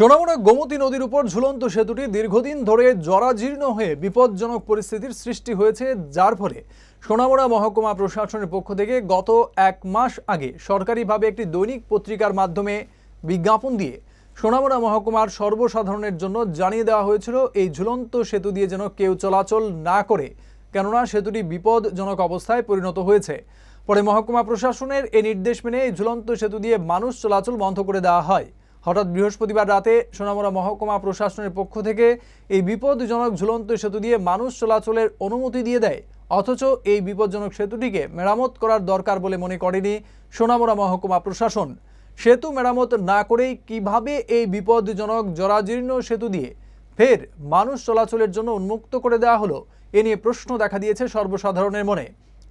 সোনামুড়া গোমতী নদীর উপর ঝুলন্ত সেতুটি দীর্ঘদিন ধরে জরাজীর্ণ হয়ে বিপজ্জনক পরিস্থিতির সৃষ্টি হয়েছে, যার ফলে সোনামুড়া মহকুমা প্রশাসনের পক্ষ থেকে গত এক মাস আগে সরকারিভাবে একটি দৈনিক পত্রিকার মাধ্যমে বিজ্ঞাপন দিয়ে সোনামুড়া মহকুমার সর্বসাধারণের জন্য জানিয়ে দেওয়া হয়েছিল, এই ঝুলন্ত সেতু দিয়ে যেন কেউ চলাচল না করে। কেননা, সেতুটি বিপদজনক অবস্থায় পরিণত হয়েছে। পরে মহকুমা প্রশাসনের এই নির্দেশ মেনে এই ঝুলন্ত সেতু দিয়ে মানুষ চলাচল বন্ধ করে দেওয়া হয়। হঠাৎ বৃহস্পতিবার রাতে সোনামুড়া মহকুমা প্রশাসনের পক্ষ থেকে এই বিপদজনক ঝুলন্ত সেতু দিয়ে মানুষ চলাচলের অনুমতি দিয়ে দেয়। অথচ এই বিপজ্জনক সেতুটিকে মেরামত করার দরকার বলে মনে করেনি সোনামুড়া মহকুমা প্রশাসন। সেতু মেরামত না করেই কীভাবে এই বিপদজনক জরাজীর্ণ সেতু দিয়ে ফের মানুষ চলাচলের জন্য উন্মুক্ত করে দেওয়া হলো, এ নিয়ে প্রশ্ন দেখা দিয়েছে সর্বসাধারণের মনে।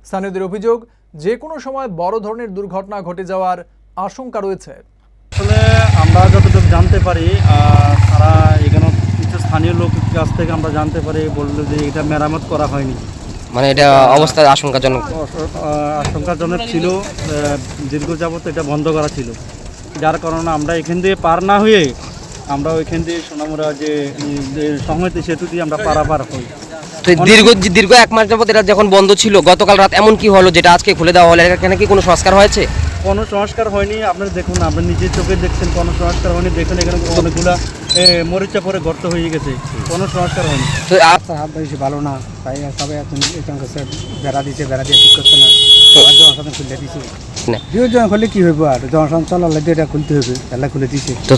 স্থানীয়দের অভিযোগ, যে কোনো সময় বড় ধরনের দুর্ঘটনা ঘটে যাওয়ার আশঙ্কা রয়েছে। আমরা যতটুকু জানতে পারি তারা এখানে কিছু স্থানীয় লোক কাছ থেকে আমরা জানতে পারি বলল যে এটা মেরামত করা হয়নি। মানে এটা অবস্থা আশঙ্কাজনক। আশঙ্কাজনক ছিল দীর্ঘ যাবত এটা বন্ধ করা ছিল। যার কারণে আমরা এখান দিয়ে পার না হয়ে আমরা ওইখান দিয়ে সোনামুরা যে সংহতি সেতু দিয়ে আমরা পারাপার হই। দীর্ঘ দীর্ঘ এক মাস যাবত এটা যখন বন্ধ ছিল গতকাল রাত এমন কি হলো যেটা আজকে খুলে দেওয়া হলো? এখানে কি কোনো সংস্কার হয়েছে? কোনো সংস্কার হয়নি আপনারা দেখুন আপনার নিজের চোখে দেখছেন কোনো সংস্কার হয়নি দেখুন এখানে অনেকগুলা মরিচা পরে গর্ত হয়ে গেছে কোনো সংস্কার হয়নি। তো আচ্ছা হাত বেশি ভালো না তাই সবাই এখন এখান কাছে বেড়া দিচ্ছে বেড়া দিয়ে ঠিক করছে না। জনসাধারণ খুলে দিছে জনসাধারণ দুজন খুললে কী হইব আর? জনসাধারণ চলার লাগে এটা খুলতে হবে তাহলে খুলে দিছে তো